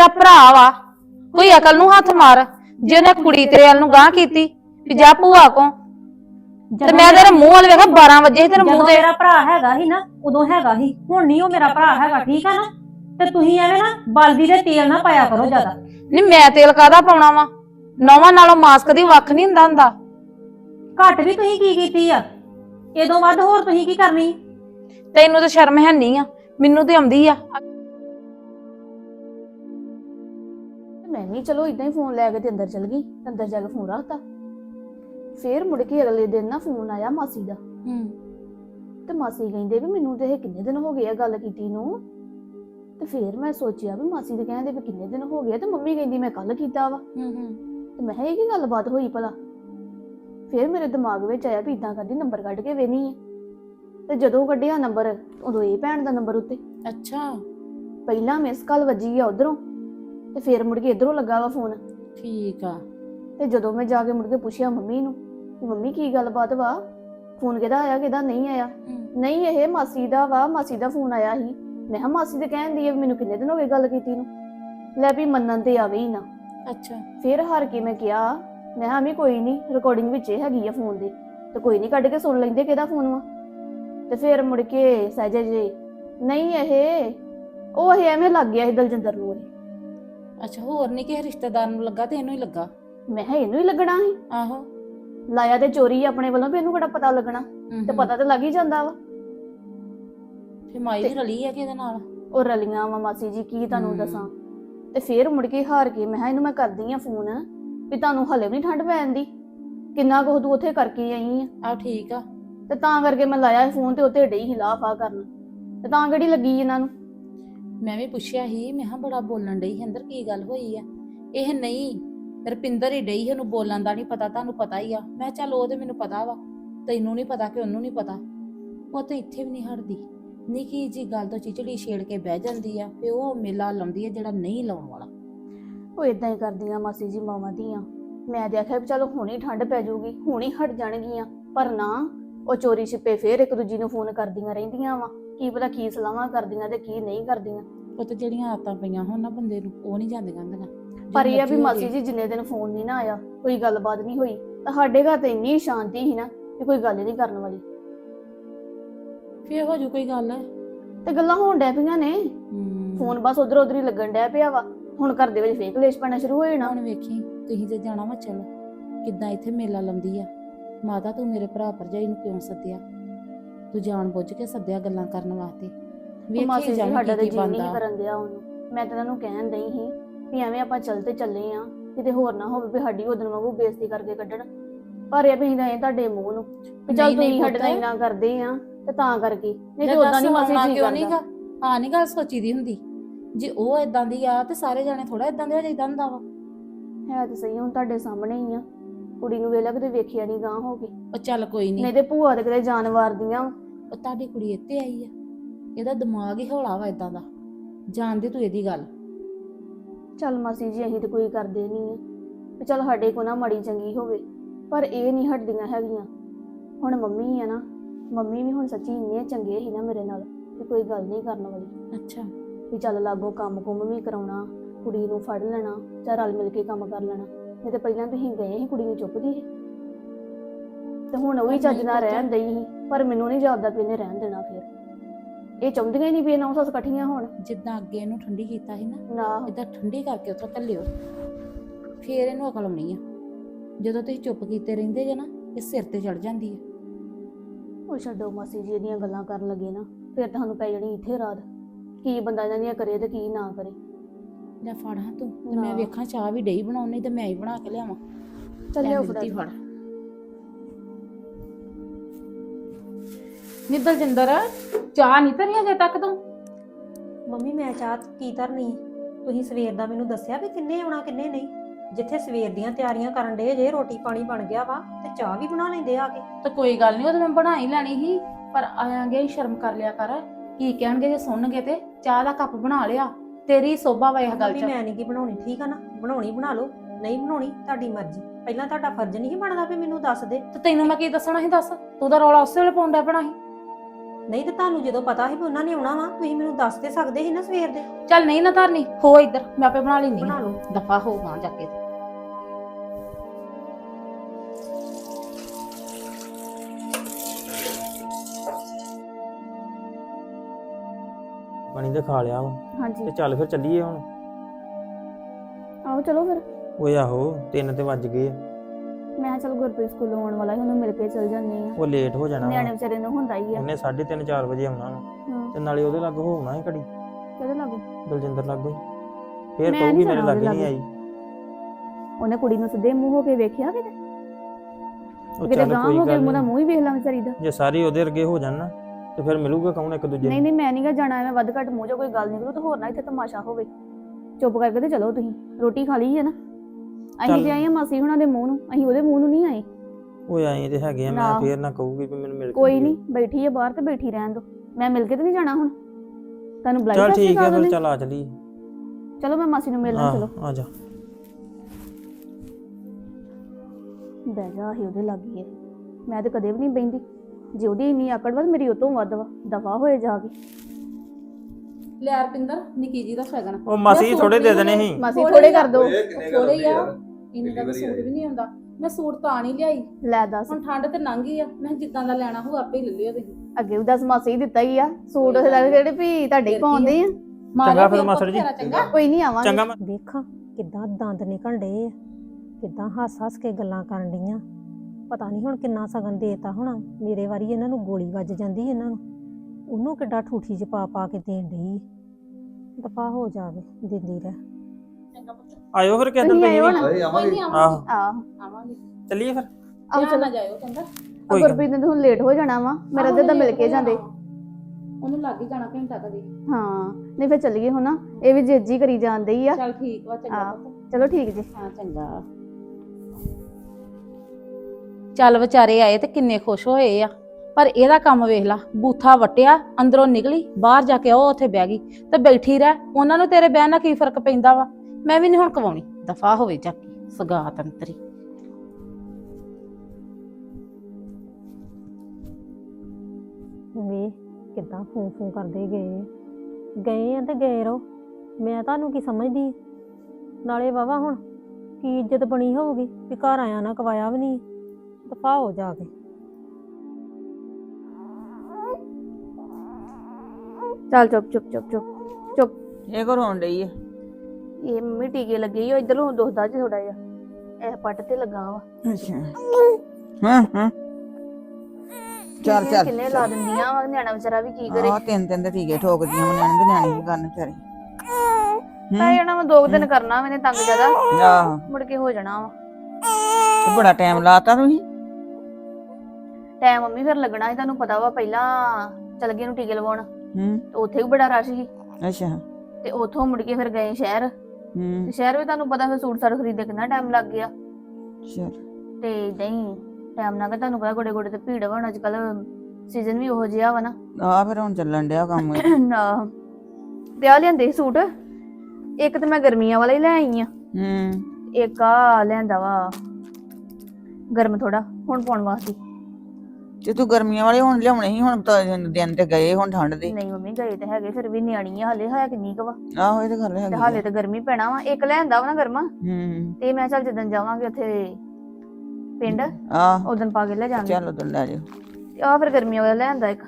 ਤਾਂ ਭਰਾ ਵਾ। ਕੋਈ ਅਕਲ ਨੂੰ ਹੱਥ ਮਾਰ। ਜੇ ਉਹਨੇ ਕੁੜੀ ਤੇਰੇ ਵੱਲ ਨੂੰ ਗਾਂ ਕੀਤੀ ਵੀ ਜਾ ਭੂਆ ਕੋ ਤੇ ਮੈਂ ਤੇਰੇ ਮੂੰਹ ਵੱਲ ਵੇਖਾ 12 ਵਜੇ ਸੀ ਤੇਰੇ ਜਦੋਂ ਮੂੰਹ ਤੇ। ਮੇਰਾ ਭਰਾ ਹੈਗਾ ਸੀ ਨਾ ਉਦੋਂ ਹੈਗਾ ਸੀ। ਹੁਣ ਨਹੀਂ ਉਹ ਮੇਰਾ ਭਰਾ ਹੈਗਾ ਠੀਕ ਆ ਨਾ? ਤੇ ਤੁਸੀਂ ਐਵੇਂ ਨਾ ਬਲਦੀ ਦੇ ਤੇਲ ਨਾ ਪਾਇਆ ਕਰੋ ਜ਼ਿਆਦਾ। ਨਹੀਂ ਮੈਂ ਤੇਲ ਕਾਦਾ ਪਾਉਣਾ ਵਾ? ਨੌਵਾਂ ਨਾਲੋਂ ਮਾਸਕ ਦੀ ਵੱਖ ਨਹੀਂ ਹੁੰਦਾ ਹੁੰਦਾ। ਘੱਟ ਵੀ ਤੁਸੀਂ ਕੀ ਕੀਤੀ ਆ? ਇਦੋਂ ਵੱਧ ਹੋਰ ਤੁਸੀਂ ਕੀ ਕਰਨੀ? ਤੈਨੂੰ ਤਾਂ ਸ਼ਰਮ ਹੈ ਨਹੀਂ ਆ। ਮੈਨੂੰ ਤੇ ਆਉਂਦੀ ਆ। ਵੀ ਚਲੋ ਇਦਾਂ ਹੀ ਫੋਨ ਲੈ ਕੇ ਤੇ ਅੰਦਰ ਚਲ ਗਈ ਅੰਦਰ ਜਾ ਕੇ ਫੋਨ ਰੱਖਤਾ। ਫੇਰ ਮੁੜ ਕੇ ਅਗਲੇ ਦਿਨ ਨਾ ਫੋਨ ਆਇਆ ਮਾਸੀ ਦਾ। ਤੇ ਮਾਸੀ ਕਹਿੰਦੇ ਵੀ ਮੈਨੂੰ ਤੇ ਇਹ ਕਿੰਨੇ ਦਿਨ ਹੋ ਗਏ ਆ ਗੱਲ ਕੀਤੀ ਨੂੰ। ਤੇ ਫੇਰ ਮੈਂ ਸੋਚਿਆ ਵੀ ਮਾਸੀ ਦੇ ਕਹਿੰਦੇ ਵੀ ਕਿੰਨੇ ਦਿਨ ਹੋ ਗਏ ਆ ਤੇ ਮੰਮੀ ਕਹਿੰਦੀ ਮੈਂ ਕੱਲ ਕੀਤਾ ਵਾ। ਤੇ ਮੈਂ ਕਿਹਾ ਇਹ ਕੀ ਗੱਲਬਾਤ ਹੋਈ ਭਲਾ? ਫੇਰ ਮੇਰੇ ਦਿਮਾਗ ਵਿੱਚ ਆਇਆ ਵੀ ਇਦਾਂ ਕਰਦੀ ਨੰਬਰ ਕੱਢ ਕੇ ਵੇਨੀ ਹੈ ਤੇ ਜਦੋਂ ਕੱਢਿਆ ਨੰਬਰ ਉਦੋਂ ਇਹ ਭੈਣ ਦਾ ਨੰਬਰ ਉੱਤੇ। ਅੱਛਾ। ਪਹਿਲਾਂ ਮਿਸ ਕਾਲ ਵੱਜੀ ਆ ਉਧਰੋਂ। ਤੇ ਫੇਰ ਮੁੜ ਕੇ ਇਧਰੋਂ ਲੱਗਾ ਵਾ ਫੋਨ। ਠੀਕ ਆ। ਤੇ ਜਦੋਂ ਮੈਂ ਜਾ ਕੇ ਮੁੜ ਕੇ ਪੁੱਛਿਆ ਮੰਮੀ ਨੂੰ ਕਿ ਮੰਮੀ ਕੀ ਗੱਲਬਾਤ ਵਾ? ਫੋਨ ਕਿਹਦਾ ਆਇਆ ਕਿਹਦਾ ਨਹੀਂ ਆਇਆ? ਨਹੀਂ ਇਹ ਮਾਸੀ ਦਾ ਵਾ ਮਾਸੀ ਦਾ ਫੋਨ ਆਇਆ ਸੀ। ਮੈਂ ਕਿਹਾ ਮਾਸੀ ਤੇ ਕਹਿੰਦੀ ਆ ਵੀ ਮੈਨੂੰ ਕਿੰਨੇ ਦਿਨ ਹੋ ਗਏ ਗੱਲ ਕੀਤੀ ਨੂੰ। ਲੈ ਵੀ ਮੰਨਣ ਤੇ ਆਵੇ ਹੀ ਨਾ। ਅੱਛਾ। ਫਿਰ ਹਾਰ ਕੇ ਮੈਂ ਕਿਹਾ ਮੈਂ ਕਿਹਾ ਵੀ ਕੋਈ ਨਹੀਂ ਰਿਕਾਰਡਿੰਗ ਵਿੱਚ ਇਹ ਹੈਗੀ ਆ ਫੋਨ ਦੇ। ਤੇ ਕੋਈ ਨਹੀਂ ਕੱਢ ਕੇ ਸੁਣ ਲੈਂਦੇ ਕਿਹਦਾ ਫੋਨ ਵਾ। ਤੇ ਫਿਰ ਮੁੜ ਕੇ ਸਹਿਜੇ ਜੀ ਨਹੀਂ ਇਹ ਉਹ ਇਹ ਐਵੇਂ ਲੱਗ ਗਿਆ ਸੀ ਦਲਜਿੰਦਰ ਨੂੰ ਇਹ। ਅੱਛਾ ਹੋਰ ਨਹੀਂ ਕਿਸੇ ਰਿਸ਼ਤੇਦਾਰ ਨੂੰ ਲੱਗਾ ਤੇ ਇਹਨੂੰ ਹੀ ਲੱਗਾ? ਮੈਂ ਕਿਹਾ ਇਹਨੂੰ ਹੀ ਲੱਗਣਾ ਸੀ। ਆਹੋ। ਲਾਇਆ ਤੇ ਚੋਰੀ ਆਪਣੇ ਵੱਲੋਂ ਵੀ ਇਹਨੂੰ ਕਿਹੜਾ ਪਤਾ ਲੱਗਣਾ? ਤੇ ਪਤਾ ਤੇ ਲੱਗ ਹੀ ਜਾਂਦਾ ਵਾ। ਫੇ ਮਾਈ ਵੀ ਰਲੀ ਆ ਕਿਹਦੇ ਨਾਲ? ਉਹ ਰਲੀਆਂ ਵਾ ਮਾਸੀ ਜੀ ਕੀ ਤੁਹਾਨੂੰ। ਦੱਸਾਂ? ਤੇ ਫੇਰ ਮੁੜ ਕੇ ਹਾਰ ਕੇ ਮੈਂ ਕਿਹਾ ਇਹਨੂੰ ਮੈਂ ਕਰਦੀ ਆ ਫੋਨ ਵੀ ਤੁਹਾਨੂੰ ਹਲੇ ਵੀ ਨੀ ਠੰਡ ਪੈਣ ਦੀ। ਕਿੰਨਾ ਕੁ ਤੂੰ ਉੱਥੇ ਕਰਕੇ ਆਈ ਆ। ਆ ਠੀਕ ਆ। ਤੇ ਤਾਂ ਕਰਕੇ ਮੈਂ ਲਾਇਆ ਫੋਨ ਤੇ ਉੱਤੇ ਡਈ ਹਿਲਾ ਫਾ ਕਰਨ। ਤੇ ਤਾਂ ਕਿਹੜੀ ਲੱਗੀ ਇਹਨਾਂ ਨੂੰ? ਮੈਂ ਵੀ ਪੁੱਛਿਆ ਸੀ ਮੈਂ ਕਿਹਾ ਬੜਾ ਬੋਲਣ ਡਈ ਸੀ ਅੰਦਰ ਕੀ ਗੱਲ ਹੋਈ ਆ? ਇਹ ਨਹੀਂ ਰਪਿੰਦਰ ਹੀ ਡਈ ਸੀ, ਬੋਲਣ ਦਾ ਨਹੀਂ ਪਤਾ ਤੁਹਾਨੂੰ ਪਤਾ ਹੀ ਆ। ਮੈਂ ਕਿਹਾ ਚੱਲ ਉਹ ਤੇ ਮੈਨੂੰ ਪਤਾ ਵਾ ਤੈਨੂੰ ਨਹੀਂ ਪਤਾ ਕਿ ਉਹਨੂੰ ਨਹੀਂ ਪਤਾ। ਉਹ ਤੇ ਇੱਥੇ ਵੀ ਨਹੀਂ ਹਟਦੀ। ਨਿੱਕੀ ਜੀ ਗੱਲ ਤੋਂ ਚਿਚੜੀ ਛੇੜ ਕੇ ਬਹਿ ਜਾਂਦੀ ਆ ਤੇ ਉਹ ਮੇਲਾ ਲਾਉਂਦੀ ਆ ਜਿਹੜਾ ਨਹੀਂ ਲਾਉਣ ਵਾਲਾ। ਉਹ ਇਦਾਂ ਹੀ ਕਰਦੀਆਂ ਮਾਸੀ ਜੀ ਮਾਵਾਂ ਦੀਆਂ ਮੈਂ ਤੇ ਆਖਿਆ ਵੀ ਚਲੋ ਹੁਣੀ ਠੰਡ ਪੈ ਜਾਊਗੀ ਹੁਣੀ ਹਟ ਜਾਣਗੀਆਂ ਪਰ ਨਾ ਉਹ ਚੋਰੀ ਛਿਪੇ ਫੇਰ ਇੱਕ ਦੂਜੀ ਨੂੰ ਫੋਨ ਕਰਦੀਆਂ ਰਹਿੰਦੀਆਂ ਵਾ। ਕੀ ਪਤਾ ਕੀ ਸਲਾਹਾਂ ਕਰਦੀਆਂ ਤੇ ਕੀ ਨਹੀਂ ਕਰਦੀਆਂ। ਉਹ ਤੇ ਜਿਹੜੀਆਂ ਆਦਤਾਂ ਪਈਆਂ ਹੋਣ ਨਾ ਬੰਦੇ ਨੂੰ ਉਹ ਨਹੀਂ ਜਾਂਦੀਆਂ ਹੁੰਦੀਆਂ। ਪਰ ਇਹ ਆ ਵੀ ਮਾਸੀ। ਜੀ ਜਿੰਨੇ ਦਿਨ ਫੋਨ ਨਹੀਂ ਨਾ ਆਇਆ ਕੋਈ ਗੱਲਬਾਤ ਨਹੀਂ ਹੋਈ ਤਾਂ ਸਾਡੇ ਘਰ ਤੇ ਇੰਨੀ ਸ਼ਾਂਤੀ ਸੀ ਨਾ ਕਿ ਕੋਈ ਗੱਲ ਹੀ ਨਹੀਂ ਕਰਨ ਵਾਲੀ। ਫੇਰ ਹੋ ਜੂ ਕੋਈ ਗੱਲ ਤੇ ਗੱਲਾਂ ਹੋਣ ਡੈ ਪਈਆਂ ਨੇ। ਹਮ, ਫੋਨ ਬਸ ਉਧਰ ਉਧਰ ਹੀ ਲੱਗਣ ਡੈ ਪਿਆ ਵਾ। ਹੁਣ ਘਰ ਦੇ ਵਿੱਚ ਫੇਕ ਕਲੇਸ਼ ਪੈਣਾ ਸ਼ੁਰੂ ਹੋ ਜਾਣਾ। ਹੁਣ ਵੇਖੀ ਤੁਸੀਂ ਜੇ ਜਾਣਾ ਵਾ ਚੱਲ। ਕਿੱਦਾਂ ਇੱਥੇ ਮੇਲਾ ਲਾਉਂਦੀ ਆ। ਮਾਤਾ ਤੂੰ ਮੇਰੇ ਭਰਾ ਭਰਜਾਈ ਨੂੰ ਕਿਉਂ ਸੱਦਿਆ? ਤੂੰ ਜਾਣ ਬੁੱਝ ਕੇ ਸੱਦਿਆ ਗੱਲਾਂ ਕਰਨ ਵਾਸਤੇ। ਉਹ ਮਾਸੀ ਜੀ ਸਾਡਾ ਤੇ ਜੀ ਨਹੀਂ ਕਰਨ ਦਿਆ ਉਹਨੂੰ। ਮੈਂ ਤਾਂ ਇਹਨਾਂ ਨੂੰ ਕਹਿਣ ਦਈ ਸੀ ਵੀ ਐਵੇਂ ਆਪਾਂ ਚੱਲ ਤੇ ਚੱਲੇ ਆ। ਕਿਤੇ ਹੋਰ ਨਾ ਹੋਵੇ ਵੀ ਸਾਡੀ ਉਹਦਨ ਵਾਂਗੂ ਬੇਇੱਜ਼ਤੀ ਕਰਕੇ ਕੱਢਣ। ਪਰ ਇਹ ਵੀ ਇਹ ਤੁਹਾਡੇ ਮੂੰਹ ਨੂੰ। ਵੀ ਚੱਲ ਨਹੀਂ, ਨਹੀਂ ਤੁਸੀਂ ਸਾਡੇ। ਇੰਨਾ ਕਰਦੇ ਆ ਤੇ ਤਾਂ ਕਰਕੇ। ਨਹੀਂ ਤੇ ਉਦਾਂ ਨਹੀਂ ਮਾਸੀ ਜੀ ਕਿਉਂ ਨਹੀਂ ਕਰਦਾ। ਗਾ ਆ ਨਹੀਂ ਗੱਲ ਸੋਚੀ ਦੀ ਹੁੰਦੀ। ਜੇ ਉਹ ਇਦਾਂ ਦੀ ਆ ਤੇ ਸਾਰੇ ਜਾਣੇ ਥੋੜਾ ਇਦਾਂ ਦੇ ਹੋ ਜਾਈਦਾ ਹੁੰਦਾ ਵਾ। ਹੈ ਤਾਂ ਸਹੀ ਹੁਣ ਤੁਹਾਡੇ ਸਾਹਮਣੇ ਹੀ ਆ। ਕੁੜੀ ਨੂੰ ਵੇਲਾ ਕਿਤੇ ਵੇਖਿਆ ਨਹੀਂ ਗਾਂ ਹੋ ਕੇ। ਉਹ ਚੱਲ ਕੋਈ ਨਹੀਂ ਨਹੀਂ ਤੇ ਭੂਆ ਤੇ ਕਿਤੇ ਜਾਨਵਾਰ ਦੀਆਂ। ਵਾਂ। ਉਹ ਤੁਹਾਡੀ ਕੁੜੀ ਇੱਥੇ ਆਈ ਆ। ਇਹਦਾ ਦਿਮਾਗ ਹੀ ਹੌਲਾ ਵਾ ਇਦਾਂ ਦਾ। ਜਾਣਦੇ ਤੂੰ ਇਹਦੀ ਗੱਲ। ਚੱਲ ਮਾਸੀ ਜੀ ਅਸੀਂ ਤੇ ਕੋਈ ਕਰਦੇ ਨਹੀਂ ਆ। ਵੀ ਚੱਲ ਸਾਡੇ ਕੋ ਨਾ ਮਾੜੀ ਚੰਗੀ ਹੋਵੇ ਪਰ ਇਹ ਨਹੀਂ ਹਟਦੀਆਂ ਹੈਗੀਆਂ। ਹੁਣ ਮੰਮੀ ਆ ਨਾ ਮੰਮੀ ਵੀ ਹੁਣ ਸੱਚੀ ਇੰਨੇ ਚੰਗੇ ਸੀ ਨਾ ਮੇਰੇ ਨਾਲ ਕਿ ਕੋਈ ਗੱਲ ਨਹੀਂ ਕਰਨ ਵਾਲੀ। ਅੱਛਾ। ਵੀ ਚੱਲ ਲਾਗੋ ਕੰਮ ਕੁੰਮ ਵੀ ਕਰਾਉਣਾ ਕੁੜੀ ਨੂੰ ਫੜ ਲੈਣਾ ਚਾਹ ਰਲ ਮਿਲ ਕੇ ਕੰਮ ਕਰ ਲੈਣਾ। ਨਹੀਂ ਤੇ ਪਹਿਲਾਂ ਤੁਸੀਂ ਗਏ ਸੀ ਕੁੜੀ ਨੂੰ ਚੁੱਕਦੀ ਸੀ ਤੇ ਹੁਣ ਉਹ ਚੱਜ ਨਾਲ ਰਹਿਣ ਦਈ ਸੀ ਪਰ ਮੈਨੂੰ ਨਹੀਂ ਜਾਪਦਾ ਵੀ ਇਹਨੇ ਰਹਿਣ ਦੇਣਾ ਫਿਰ। ਇਹ ਚਾਹੁੰਦੀਆਂ ਹੀ ਨਹੀਂ ਵੀ ਇਹ ਨੌ ਸੱਸ ਇਕੱਠੀਆਂ ਹੋਣ। ਜਿੱਦਾਂ ਅੱਗੇ ਇਹਨੂੰ ਠੰਡੀ ਕੀਤਾ ਸੀ ਨਾ ਨਾ। ਇਦਾਂ ਠੰਡੀ ਕਰਕੇ ਉੱਥੋਂ ਕੱਲਿਓ ਫੇਰ ਇਹਨੂੰ ਅਕਲ ਆਉਣੀ ਆ। ਜਦੋਂ ਤੁਸੀਂ ਚੁੱਪ ਕੀਤੇ ਰਹਿੰਦੇ ਜੇ ਨਾ ਇਹ ਸਿਰ ਤੇ ਚੜ ਜਾਂਦੀ ਹੈ ਉਹ ਛੱਡੋ ਮਾਸੀ ਜੀ ਇਹਦੀਆਂ ਗੱਲਾਂ ਕਰਨ ਲੱਗੇ ਨਾ ਫਿਰ ਤੁਹਾਨੂੰ ਪੈ ਜਾਣੀ ਇੱਥੇ ਰਾਤ। ਕੀ ਬੰਦਾ ਇਹਨਾਂ ਦੀਆਂ ਕਰੇ ਤੇ ਕੀ ਨਾ ਕਰੇ। ਲੈ ਫੜ ਹਾਂ ਤੂੰ ਤੇ ਨਾ। ਮੈਂ ਵੇਖਾਂ ਚਾਹ ਵੀ ਡਈ ਬਣਾਉਣ ਤੇ ਮੈਂ ਹੀ ਬਣਾ ਕੇ ਲਿਆਵਾਂ। ਚੱਲਿਓ ਲੈ ਫੜਾ। ਫੜ। ਨਿੱਦਲ ਜਿੰਦਰ ਚਾਹ ਨਹੀਂ ਧਰੀ ਅਜੇ ਤੱਕ ਤੂੰ? ਮੰਮੀ ਮੈਂ ਚਾਹ ਕੀ ਧਰਨੀ ਤੁਸੀਂ ਸਵੇਰ ਦਾ ਮੈਨੂੰ ਦੱਸਿਆ ਵੀ ਕਿੰਨੇ ਆਉਣਾ ਕਿੰਨੇ ਨਹੀਂ? ਜਿੱਥੇ ਸਵੇਰ ਦੀਆਂ ਤਿਆਰੀਆਂ ਕਰਨ ਦੇ ਜੇ ਰੋਟੀ ਪਾਣੀ ਬਣ ਗਿਆ ਵਾ ਤੇ ਚਾਹ ਵੀ ਬਣਾ ਲੈਂਦੇ ਆ ਕੇ। ਤੇ ਕੋਈ ਗੱਲ ਨਹੀਂ ਉਹ ਤਾਂ ਮੈਂ ਬਣਾ ਹੀ ਲੈਣੀ ਸੀ ਪਰ ਆਇਆਂਗੇ ਸ਼ਰਮ ਕਰ ਲਿਆ ਕਰ। ਕੀ ਕਹਿਣਗੇ ਜੇ ਸੁਣਨਗੇ ਤੇ? ਚਾਹ ਦਾ ਕੱਪ ਬਣਾ ਲਿਆ। ਤੇਰੀ ਸੋਭਾ ਵਾ ਇਹ ਗੱਲ ਮੰਮੀ ਚ। ਮੈਂ ਨਹੀਂ ਕੀ ਬਣਾਉਣੀ ਠੀਕ ਆ ਨਾ? ਬਣਾਉਣੀ ਬਣਾ ਲਓ ਨਹੀਂ ਬਣਾਉਣੀ ਤੁਹਾਡੀ ਮਰਜ਼ੀ। ਪਹਿਲਾਂ ਤੁਹਾਡਾ ਫਰਜ਼ ਨਹੀਂ ਸੀ ਬਣਦਾ ਵੀ ਮੈਨੂੰ ਦੱਸ ਦੇ। ਤੇ ਤੈਨੂੰ ਮੈਂ ਕੀ ਦੱਸਣਾ ਸੀ ਦੱਸ? ਤੂੰ ਤਾਂ ਰੌਲਾ ਉਸੇ ਵੇਲੇ ਪਾਉਂਦਾ ਬਣਾ ਸੀ। ਨਹੀਂ ਤੇ ਤੁਹਾਨੂੰ ਜਦੋਂ ਪਤਾ ਸੀ ਵੀ ਉਹਨਾਂ ਨੇ ਆਉਣਾ ਵਾ ਤੁਸੀਂ ਮੈਨੂੰ ਦੱਸ ਤੇ ਸਕਦੇ ਸੀ ਨਾ ਸਵੇਰ ਦੇ? ਚੱਲ ਨਹੀਂ ਨਾ ਧਰਨੀ ਹੋ ਇੱਧਰ ਮੈਂ ਆਪੇ ਬਣਾ ਲੈਂਦੀ ਬਣਾ ਲਓ। ਦਫਾ ਹੋ ਗਾਂ ਜਾ ਕੇ। ਪਾਣੀ ਤੇ ਖਾ ਲਿਆ ਵਾ। ਹਾਂਜੀ। ਤੇ ਚੱਲ ਫਿਰ ਚੱਲੀਏ ਹੁਣ। ਆਓ ਚਲੋ ਫਿਰ। ਓਏ ਆਹੋ ਤਿੰਨ ਤੇ ਵੱਜ ਗਏ ਆ। ਮੈਂ ਚਲ ਗੁਰਪ੍ਰੀਤ ਸਕੂਲੋਂ ਆਉਣ ਵਾਲਾ ਸੀ ਉਹਨੂੰ ਮਿਲ ਕੇ ਚਲ ਜਾਂਦੇ ਆ ਉਹ ਲੇਟ ਹੋ ਜਾਣਾ ਨਿਆਣੇ। ਵਿਚਾਰੇ ਨੂੰ ਹੁੰਦਾ ਹੀ ਆ। ਉਹਨੇ 3:30 4 ਵਜੇ ਆਉਣਾ ਵਾ। ਹਾਂ, ਤੇ ਨਾਲੇ ਉਹਦੇ ਲੱਗ ਹੋਣਾ ਸੀ ਘੜੀ। ਕਿਹਦੇ ਲੱਗੋ? ਦਲਜਿੰਦਰ ਲੱਗ ਗਈ ਫੇਰ ਮੈਂ ਕਹੂਗੀ ਨੀ ਮੇਰੇ ਜਾਣਾ ਲੱਗ ਉਹਦੇ ਨਹੀਂ ਆਈ। ਉਹਨੇ ਕੁੜੀ ਨੂੰ ਸਿੱਧੇ ਮੂੰਹ ਹੋ ਕੇ ਵੇਖਿਆ ਕਿਤੇ? ਉਹ ਕਿਤੇ ਚੱਲ ਗਾਂ ਕੋਈ ਹੋ ਕੇ ਗੱਲ ਨਹੀਂ ਮੂੰਹ ਹੀ ਵੇਖ ਲਾਂ ਵਿਚਾਰੀ ਦਾ। ਜੇ ਸਾਰੇ ਉਹਦੇ ਅੱਗੇ ਹੋ ਜਾਣ ਨਾ ਤੇ ਫਿਰ ਮਿਲੂਗਾ ਕੌਣ ਇੱਕ ਦੂਜੇ ਨਹੀਂ ਨੂੰ? ਨਹੀਂ ਮੈਂ ਨਹੀਂਗਾ ਜਾਣਾ ਐਵੇਂ ਵੱਧ ਘੱਟ ਮੂੰਹ 'ਚੋਂ ਕੋਈ ਗੱਲ ਨਿਕਲੂ ਤੇ ਹੋਰ ਨਾ ਇੱਥੇ ਤਮਾਸ਼ਾ ਹੋਵੇ। ਚੁੱਪ ਕਰਕੇ ਤੇ ਚਲੋ ਤੁਸੀਂ। ਰੋਟੀ ਖਾ ਲਈ ਹੈ ਨਾ? ਅਸੀਂ। ਤੇ ਆਏ ਆ ਮਾਸੀ ਹੁਣਾਂ ਦੇ ਮੂੰਹ ਨੂੰ ਅਸੀਂ ਉਹਦੇ ਮੂੰਹ ਨੂੰ ਨਹੀਂ ਆਏ। ਓਏ ਆਏ ਤੇ ਹੈਗੇ ਆ ਮੈਂ ਨਾ। ਫੇਰ ਨਾ ਕਹੂਗੀ ਵੀ ਮੈਨੂੰ ਮਿਲ ਕੇ ਕੋਈ। ਨਹੀਂ ਬੈਠੀ ਹੈ ਬਾਹਰ ਤੇ ਬੈਠੀ ਰਹਿਣ ਦੋ। ਮੈਂ ਮਿਲ ਕੇ ਤੇ ਨਹੀਂ ਜਾਣਾ ਹੁਣ। ਤੁਹਾਨੂੰ ਬੁਲਾਈ ਚੱਲ ਠੀਕ ਹੈ ਅਕਾਲ ਫਿਰ। ਚੱਲ ਆ ਚਲੀ ਚਲੋ ਮੈਂ ਮਾਸੀ ਨੂੰ ਮਿਲਣਾ ਚਲੋ। ਆ ਜਾ। ਬਹਿ ਜਾ ਹੀ ਉਹਦੇ ਲੱਗ ਗਈ ਮੈਂ ਤੇ ਕਦੇ ਵੀ ਨਹੀਂ ਬੈਂਦੀ ਜੇ ਉਹਦੀ ਇੰਨੀ ਆਕੜ ਵਾ ਤੇ ਮੇਰੀ ਉਹ ਤੋਂ ਵੱਧ ਵਾ ਦਫਾ ਹੋਏ ਜਾ ਕੇ। ਲੈ ਰਪਿੰਦਰ ਨਿੱਕੀ ਜੀ ਦਾ ਸ਼ਗਨ। ਉਹ ਮਾਸੀ ਥੋੜੇ ਦੇ ਦੇਣੇ ਸੀ। ਮਾਸੀ ਥੋੜੇ ਆ। ਕਰ ਦੋ। ਥੋੜੇ ਆ। ਇੰਨੇ ਦਾ ਸੂਟ ਵਾਰੀ ਵੀ ਨਹੀਂ ਆਉਂਦਾ। ਮੈਂ ਸੂਟ ਤਾਂ ਨਹੀਂ ਲਿਆਈ। ਲੈ ਦੱਸ। ਹੁਣ ਠੰਡ ਤੇ ਲੰਘ ਗਈ ਆ। ਮੈਂ ਜਿੱਦਾਂ ਦਾ ਲੈਣਾ ਹੋ ਆਪੇ ਹੀ ਲੈ ਲਿਓ ਤੁਸੀਂ। ਅੱਗੇ ਵੀ ਦੱਸ ਮਾਸੀ ਦਿੱਤਾ ਹੀ ਆ। ਸੂਟ ਉਹਦੇ ਲੱਗ ਜਿਹੜੇ ਵੀ ਤੁਹਾਡੇ ਹੀ ਪਾਉਂਦੇ ਆ। ਚੰਗਾ ਫਿਰ ਫੇਰ ਮਾਸਟਰ ਜੀ। ਤੇਰਾ ਚੰਗਾ। ਕੋਈ ਨਹੀਂ ਆਵਾਂਗੇ। ਚੰਗਾ ਮੈਂ ਵੇਖਾਂ ਕਿੱਦਾਂ ਦੰਦ ਨਿਕਲ ਡੇ ਆ। ਕਿੱਦਾਂ ਹੱਸ ਹੱਸ ਕੇ ਗੱਲਾਂ ਕਰਨ ਡੀਆਂ ਪਤਾ ਨਹੀਂ ਹੁਣ ਕਿੰਨਾ ਸਗਨ ਦੇਤਾ ਹੋਣਾ। ਮੇਰੇ ਵਾਰੀ ਇਹਨਾਂ ਨੂੰ ਗੋਲੀ ਵੱਜ ਜਾਂਦੀ ਇਹਨਾਂ ਨੂੰ। ਉਹਨੂੰ ਕਿੱਡਾ ਠੂਠੀ ਚ ਪਾ ਪਾ ਕੇ ਦੇਣ ਡਈ। ਦਫਾ ਹੋ ਜਾਵੇ ਦਿੰਦੀ ਰਹਿ। ਚੰਗਾ ਪੁੱਤ। ਆਇਓ ਫਿਰ ਕਿਦਾਂ ਤੁਸੀਂ ਆਇਓ ਕੋਈ ਨਹੀਂ ਆਹੋ। ਆਵਾਂਗੇ। ਆਹ। ਆਵਾਂਗੇ। ਚੱਲੀਏ ਫਿਰ। ਆਓ ਧਿਆਨ ਚਲੋ। ਨਾਲ ਜਾਇਓ ਚੰਗਾ। ਕੋਈ ਗੱਲ ਗੁਰਪ੍ਰੀਤ ਨੇ ਤਾਂ ਹੁਣ ਲੇਟ ਹੋ ਜਾਣਾ ਵਾ। ਮੇਰਾ ਤੇ ਤਾਂ ਮਿਲ ਕੇ ਜਾਂਦੇ। ਉਹਨੂੰ ਲੱਗ ਹੀ ਜਾਣਾ ਘੰਟਾ ਕਦੇ ਹਾਂ ਨਹੀਂ ਫਿਰ ਚੱਲੀਏ ਹੁਣ ਨਾ। ਇਹ ਵੀ ਜੇਜੀ ਕਰੀ ਜਾਂਦੇ ਹੀ ਆ। ਚੱਲ ਠੀਕ ਵਾ ਚੰਗਾ ਆਹ। ਪੁੱਤ। ਚਲੋ ਠੀਕ ਜੀ। ਹਾਂ ਚੰਗਾ। ਚੱਲ ਵਿਚਾਰੇ ਆਏ ਤੇ ਕਿੰਨੇ ਖੁਸ਼ ਹੋਏ ਆ। ਪਰ ਇਹਦਾ ਕੰਮ ਵੇਖ ਲਾ ਬੂਥਾ ਵਟਿਆ ਅੰਦਰੋਂ ਨਿਕਲੀ ਬਾਹਰ ਜਾ ਕੇ ਉਹ ਉੱਥੇ ਬਹਿ ਗਈ। ਤੇ ਬੈਠੀ ਰਹਿ ਉਹਨਾਂ ਨੂੰ ਤੇਰੇ ਬਹਿਣ ਨਾਲ ਕੀ ਫ਼ਰਕ ਪੈਂਦਾ ਵਾ? ਮੈਂ ਵੀ ਨਹੀਂ ਹੁਣ ਕਵਾਉਣੀ। ਦਫਾ ਹੋਵੇ ਜਾ ਕੇ ਸਗਾਤ ਅੰਤਰੀ। ਵੇ ਕਿੱਦਾਂ ਫੂੰ ਫੂੰ ਕਰਦੇ ਗਏ? ਗਏ ਆ ਤੇ ਗਏ ਰਹੋ। ਮੈਂ ਤੁਹਾਨੂੰ ਕੀ ਸਮਝਦੀ? ਨਾਲੇ ਵਾਵਾ ਹੁਣ ਕੀ ਇੱਜ਼ਤ ਬਣੀ ਹੋਊਗੀ ਵੀ ਘਰ ਆਇਆ ਨਾ ਕਵਾਇਆ ਵੀ ਨਹੀਂ? ਦਫਾ ਹੋ ਜਾ ਕੇ। ਚੱਲ ਚੁੱਪ ਚੁੱਪ ਚੁੱਪ ਚੁੱਪ। ਚੁੱਪ। ਇਹ ਡਈ ਆ? ਇਹ ਮੰਮੀ ਟੀਕੇ ਲੱਗੇ ਹੀ ਇਧਰੋਂ ਦੁਖਦਾ ਜੀ ਥੋੜਾ ਜਿਹਾ। ਇਹ ਪੱਟ ਤੇ ਲੱਗਾ ਵਾ। ਅੱਛਾ। ਹਾਂ ਹਾਂ। ਟੀਕੇ ਚੱਲ ਕਿੰਨੇ ਲਾ ਦਿੰਦੀਆਂ ਵਾ ਨਿਆਣਾ ਵਿਚਾਰਾ ਵੀ ਕੀ ਕਰੇ। ਆ ਤਿੰਨ ਤਿੰਨ ਦੇ ਟੀਕੇ ਠੋਕਦੀਆਂ ਮੈਂ ਨਿਆਣੇ ਦੇ ਨਿਆਣੇ ਕੀ ਕਰਨ ਵਿਚਾਰੇ। ਤਾਂ ਇਹਨਾਂ ਮੈਂ ਦੋ ਦਿਨ ਕਰਨਾ ਮੈਨੇ ਤੰਗ ਜ਼ਿਆਦਾ। ਆਹ। ਮੁੜ ਕੇ ਹੋ ਜਾਣਾ ਵਾ। ਤੇ ਬੜਾ ਟਾਈਮ ਲਾਤਾ ਤੁਸੀਂ? ਟਾਈਮ ਮੰਮੀ ਫਿਰ ਲੱਗਣਾ ਸੀ ਤੁਹਾਨੂੰ ਪਤਾ ਵਾ ਪਹਿਲਾਂ ਚਲ ਗਏ ਨੂੰ ਟੀਕੇ ਲਵਾਉਣ। ਹੂੰ। ਤੇ ਉੱਥੇ ਵੀ ਬੜਾ ਰਸ਼ ਸੀ। ਅੱਛਾ। ਤੇ ਉੱਥੋਂ ਮੁੜ ਕੇ ਫਿਰ ਗਏ ਸ਼ਹਿਰ। ਹੂੰ। ਤੇ ਸ਼ਹਿਰ ਵੀ ਤੁਹਾਨੂੰ ਪਤਾ ਫਿਰ ਸੂਟ ਸਾਟ ਖਰੀਦੇ ਕਿੰਨਾ ਟਾਈਮ ਲੱਗ ਗਿਆ। ਚਲ। ਤੇ ਨਹੀਂ ਟਾਈਮ ਨਾਲ ਤੁਹਾਨੂੰ ਪਤਾ ਗੋਡੇ ਗੋਡੇ ਤੇ ਭੀੜ ਵਾ ਹੁਣ ਅੱਜ ਕੱਲ ਸੀਜ਼ਨ ਵੀ ਉਹੋ ਜਿਹਾ ਵਾ ਨਾ। ਆ ਫਿਰ ਹੁਣ ਚੱਲਣ ਡਿਆ ਕੰਮ ਇਹ। ਨਾ। ਵਿਆਹ ਲਿਆਂਦੇ ਸੀ ਸੂਟ? ਇੱਕ ਤੇ ਮੈਂ ਗਰਮੀਆਂ ਵਾਲਾ ਹੀ ਲੈ ਆਈ ਆ। ਹੂੰ। ਇੱਕ ਆ ਲਿਆਂਦਾ ਵਾ ਗਰਮ ਥੋੜਾ ਹੁਣ ਪਾਉਣ ਵਾਸਤੇ। ਤੇ ਤੂੰ ਗਰਮੀਆਂ ਵਾਲੇ ਹੁਣ ਲਿਆਉਣੇ ਸੀ ਹੁਣ ਤਾਂ ਦਿਨ ਤੇ ਗਏ ਹੁਣ ਠੰਡ ਦੇ। ਨਹੀਂ ਮੰਮੀ ਗਏ ਤੇ ਹੈਗੇ ਫਿਰ ਵੀ ਨਿਆਣੀ ਆ ਹਲੇ ਹੈ ਕਿੰਨੀ ਕੁ ਵਾ? ਆਹੋ ਇਹ ਤਾਂ ਗੱਲ ਤੇ ਹੈਗੀ ਹਾਲੇ ਆ। ਤਾਂ ਗਰਮੀ ਪੈਣਾ ਵਾ ਇੱਕ ਲਿਆਂਦਾ ਵਾ ਨਾ ਗਰਮਾ। ਹੂੰ। ਤੇ ਮੈਂ ਚੱਲ ਜਦੋਂ ਜਾਵਾਂਗੇ ਉੱਥੇ ਪਿੰਡ ਆਹ। ਉਦੋਂ ਪਾ ਕੇ ਲੈ ਜਾਵਾਂਗੇ ਚੱਲ ਉਧਰ ਲੈ ਜਾਓ ਤੇ ਆ ਫਿਰ ਗਰਮੀਆਂ ਵਾਲਾ ਲਿਆਂਦਾ ਇੱਕ।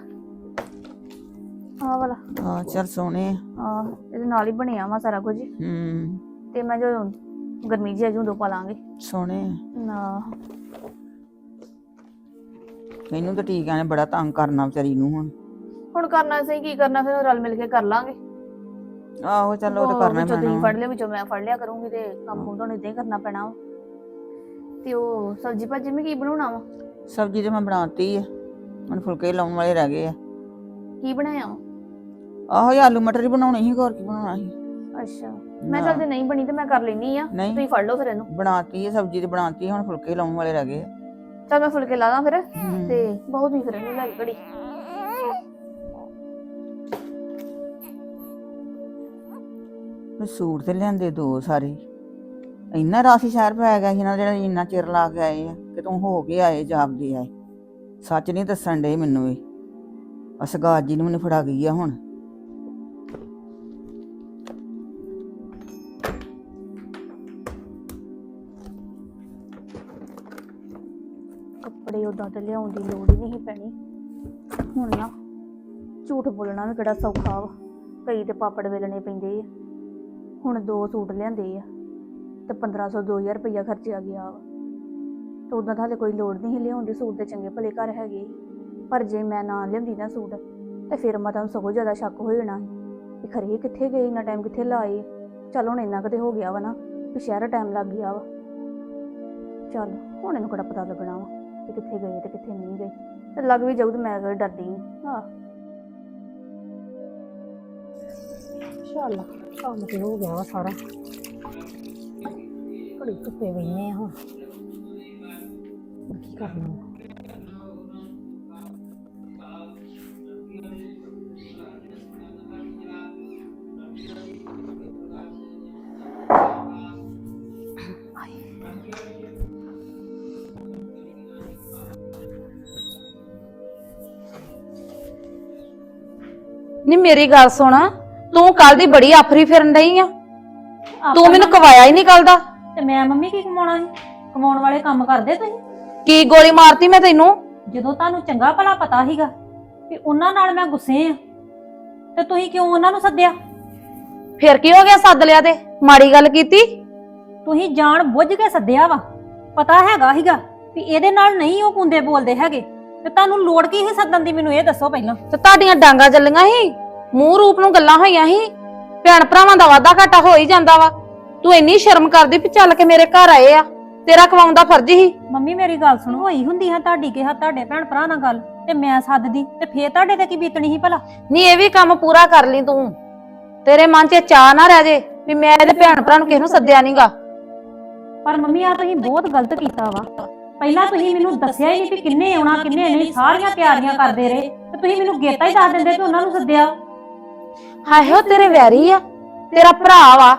ਆ ਵਾਲਾ। ਆ ਚੱਲ ਸੋਹਣੇ ਆ। ਆ ਇਹਦੇ ਨਾਲ ਹੀ ਬਣਿਆ ਵਾ ਸਾਰਾ ਕੁਝ। ਹੂੰ। ਤੇ ਮੈਂ ਜਦੋਂ ਗਰਮੀ ਜੀ ਅਜੂ ਦੋ ਪਾ ਲਾਂਗੇ। ਸੋਹਣੇ ਆ। ਨਾ। ਮੈਨੂੰ ਤਾਂ ਟੀਕਿਆਂ ਨੇ ਬੜਾ ਤੰਗ ਕਰਨਾ ਵਿਚਾਰੀ ਨੂੰ ਹੁਣ। ਹੁਣ ਕਰਨਾ ਸਹੀ ਕੀ ਕਰਨਾ ਫਿਰ ਰਲ ਮਿਲ ਕੇ ਕਰ ਲਾਂਗੇ। ਆਹੋ ਚੱਲ ਉਹ ਤਾਂ ਕਰਨਾ ਹੀ ਵਿੱਚੋਂ ਤੁਸੀਂ ਪੈਣਾ ਫੜ ਲਿਆ ਵਿੱਚੋਂ ਮੈਂ ਫੜ ਲਿਆ ਕਰੂੰਗੀ ਤੇ ਕੰਮ ਹੁਣ ਤੁਹਾਨੂੰ ਇਦਾਂ ਹੀ ਕਰਨਾ ਪੈਣਾ ਵਾ। ਤੇ ਉਹ ਸਬਜੀ ਭਾਜੀ ਮੈਂ ਕੀ ਬਣਾਉਣਾ ਵਾ? ਸਬਜ਼ੀ ਤੇ ਮੈਂ ਬਣਾਤੀ ਆ ਹੁਣ ਫੁਲਕੇ ਲਾਉਣ ਵਾਲੇ ਰਹਿ ਗਏ ਆ। ਕੀ ਬਣਾਇਆ ਵਾ? ਆਹੋ ਇਹ ਆਲੂ ਮਟਰ ਹੀ ਬਣਾਉਣੇ ਸੀ ਹੋਰ ਕੀ ਬਣਾਉਣਾ ਸੀ। ਅੱਛਾ ਮੈਂ ਚੱਲ ਜੇ ਨਹੀਂ ਬਣੀ ਤੇ ਮੈਂ ਕਰ ਲੈਣੀ ਆ ਨਹੀਂ। ਤੁਸੀਂ ਫੜ ਲਓ ਫਿਰ ਇਹਨੂੰ। ਬਣਾਤੀ ਹੈ ਸਬਜ਼ੀ ਤੇ ਬਣਾਤੀ ਹੁਣ ਫੁਲਕੇ ਲਾਉਣ ਵਾਲੇ ਰਹਿ ਗਏ ਆ। ਚੱਲ ਮੈਂ ਫੁਲਕੇ ਲਾ ਦਾਂ ਫਿਰ। ਤੇ ਬਹੁਤ ਹੀ ਫਿਰ ਇਹਨੂੰ ਲੈ ਕੇ ਘੜੀ ਮੈਂ ਸੂਟ ਤੇ ਲਿਆਂਦੇ ਦੋ ਸਾਰੇ। ਇੰਨਾ ਰਾਸੀ ਸ਼ਹਿਰ ਪੈ ਗਿਆ ਸੀ ਨਾ ਜਿਹੜਾ ਇੰਨਾ ਚਿਰ ਲਾ ਕੇ ਆਏ ਆ ਕਿ ਤੂੰ ਹੋ ਕੇ ਆਏ ਜਾਪਦੇ ਆਏ। ਸੱਚ ਨਹੀਂ ਦੱਸਣ ਡੇ ਮੈਨੂੰ ਇਹ। ਅਸਗਾਤ ਜੀ ਨੂੰ ਮੈਨੂੰ ਫੜਾ ਗਈ ਆ ਹੁਣ। ਉਦਾਂ ਤੇ ਲਿਆਉਣ ਦੀ ਲੋੜ ਹੀ ਨਹੀਂ ਪੈਣੀ। ਹੁਣ ਨਾ ਝੂਠ ਬੋਲਣਾ ਵੀ ਕਿਹੜਾ ਸੌਖਾ ਵਾ, ਕਈ ਤੇ ਪਾਪੜ ਵੇਲਣੇ ਪੈਂਦੇ ਆ। ਹੁਣ ਦੋ ਸੂਟ ਲਿਆਂਦੇ ਆ ਤੇ 1500 2000 ਰੁਪਇਆ ਖਰਚਿਆ ਗਿਆ ਵਾ। ਤੇ ਉਦਾਂ ਤਾਂ ਹਲੇ ਕੋਈ ਲੋੜ ਨਹੀਂ ਸੀ ਲਿਆਉਣ ਦੀ, ਸੂਟ ਤੇ ਚੰਗੇ ਭਲੇ ਘਰ ਹੈਗੇ ਪਰ ਜੇ ਮੈਂ ਨਾ ਲਿਆਂਦੀ ਨਾ ਸੂਟ, ਤੇ ਫਿਰ ਮੈਂ ਤੁਹਾਨੂੰ ਸਗੋਂ ਜ਼ਿਆਦਾ ਸ਼ੱਕ ਹੋ ਜਾਣਾ ਸੀ ਕਿ ਖਰੇ ਕਿੱਥੇ ਗਏ, ਇੰਨਾ ਟਾਈਮ ਕਿੱਥੇ ਲਾਏ ਚੱਲ ਹੁਣ ਇੰਨਾ ਕਦੇ ਹੋ ਗਿਆ ਵਾ ਨਾ ਕਿ ਸ਼ਹਿਰ ਟਾਈਮ ਲੱਗ ਗਿਆ ਵਾ। ਚੱਲ, ਹੁਣ ਇਹਨੂੰ ਕਿਹੜਾ ਪਤਾ ਲੱਗਣਾ ਵਾ। ਕਿ ਕਿੱਥੇ ਗਏ ਤੇ ਕਿੱਥੇ ਨਹੀਂ ਗਏ ਤੇ ਲੱਗ ਵੀ ਜਾਊ ਤੇ ਮੈਂ ਕਿਹੜਾ ਡਰਦੀ ਹਾਂ। ਆਹ ਚੱਲ, ਕੰਮ ਤੇ ਹੋ ਗਿਆ ਵਾ ਸਾਰਾ। ਘੜੀ ਧੁੱਪੇ ਬੈਨੇ ਆ ਹੁਣ। ਕੀ ਕਰਨਾ? ਨਹੀਂ ਮੇਰੀ ਗੱਲ ਸੁਣ। ਤੂੰ ਕੱਲ ਦੀ ਬੜੀ ਆਫਰੀ ਫਿਰਨ ਡਈ ਆ। ਤੂੰ ਮੈਨੂੰ ਕਵਾਇਆ ਹੀ ਨਹੀਂ ਕੱਲ ਦਾ। ਤੇ ਮੈਂ ਮੰਮੀ ਕੀ ਕਮਾਉਣਾ ਸੀ? ਕਮਾਉਣ ਵਾਲੇ ਕੰਮ ਕਰਦੇ ਤੁਸੀਂ? ਕੀ ਗੋਲੀ ਮਾਰਤੀ ਮੈਂ ਤੈਨੂੰ? ਜਦੋਂ ਤੁਹਾਨੂੰ ਚੰਗਾ ਭਲਾ ਪਤਾ ਸੀਗਾ ਵੀ ਉਹਨਾਂ ਨਾਲ ਮੈਂ ਗੁੱਸੇ ਆ ਤੇ ਤੁਸੀਂ ਕਿਉਂ ਉਹਨਾਂ ਨੂੰ ਸੱਦਿਆ? ਫਿਰ ਕੀ ਹੋ ਗਿਆ ਸੱਦ ਲਿਆ ਤੇ? ਮਾੜੀ ਗੱਲ ਕੀਤੀ? ਤੁਸੀਂ ਜਾਣ ਬੁੱਝ ਕੇ ਸੱਦਿਆ ਵਾ। ਪਤਾ ਹੈਗਾ ਸੀਗਾ ਵੀ ਇਹਦੇ ਨਾਲ ਨਹੀਂ ਉਹ ਕੁੰਦੇ ਬੋਲਦੇ ਹੈਗੇ। ਤੇ ਤੁਹਾਨੂੰ ਲੋੜ ਕੀ ਸੀ ਸੱਦਣ ਦੀ? ਮੈਨੂੰ ਇਹ ਦੱਸੋ ਪਹਿਲਾਂ। ਤੇ ਤੁਹਾਡੀਆਂ ਡਾਂਗਾ ਚੱਲੀਆਂ ਸੀ ਮੂੰਹ ਰੂਪ ਨੂੰ ਗੱਲਾਂ ਹੋਈਆਂ ਸੀ ਭੈਣ ਭਰਾਵਾਂ ਦਾ ਵਾਦਾ ਘਾਟਾ ਹੋ ਹੀ ਜਾਂਦਾ ਵਾ। ਤੂੰ ਇੰਨੀ ਸ਼ਰਮ ਕਰਦੀ ਵੀ ਚੱਲ ਕੇ ਮੇਰੇ ਘਰ ਆਏ ਆ ਤੇਰਾ ਕਵਾਉਣ ਦਾ ਫਰਜ਼ ਹੀ ਮੰਮੀ ਮੇਰੀ ਗੱਲ ਸੁਣੋ ਹੋਈ ਹੁੰਦੀ ਹੈ ਤੁਹਾਡੀ ਕਿਹਾ ਤੁਹਾਡੇ ਭੈਣ ਭਰਾ ਨਾਲ ਗੱਲ ਤੇ ਮੈਂ ਸੱਦਦੀ ਤੇ ਫੇਰ ਤੁਹਾਡੇ ਤੇ ਕੀ ਬੀਤਣੀ ਸੀ ਭਲਾ? ਨਹੀਂ ਇਹ ਵੀ ਕੰਮ ਪੂਰਾ ਕਰ ਲਈ ਤੂੰ। ਤੇਰੇ ਮਨ 'ਚ ਚਾਹ ਨਾ ਰਹਿ ਜੇ ਵੀ ਮੈਂ ਇਹਦੇ ਭੈਣ ਭਰਾ ਨੂੰ ਕਿਸੇ ਨੂੰ ਸੱਦਿਆ ਨਹੀਂਗਾ ਪਰ ਮੰਮੀ ਆ ਤੁਸੀਂ ਬਹੁਤ ਗਲਤ ਕੀਤਾ ਵਾ। ਪਹਿਲਾਂ ਤੁਸੀਂ ਮੈਨੂੰ ਦੱਸਿਆ ਹੀ ਨਹੀਂ ਵੀ ਕਿੰਨੇ ਆਉਣਾ ਕਿੰਨੇ ਨਹੀਂ ਸਾਰੀਆਂ ਤਿਆਰੀਆਂ ਕਰਦੇ ਰਹੇ ਤੇ ਤੁਸੀਂ ਮੈਨੂੰ ਗੇਤਾ ਹੀ ਦੱਸ ਦਿੰਦੇ ਕਿ ਉਹਨਾਂ ਨੂੰ ਸੱਦਿਆ। ਹਾਏ ਹੋ ਤੇਰੇ ਵੈਰੀ ਆ ਤੇਰਾ ਭਰਾ ਵਾ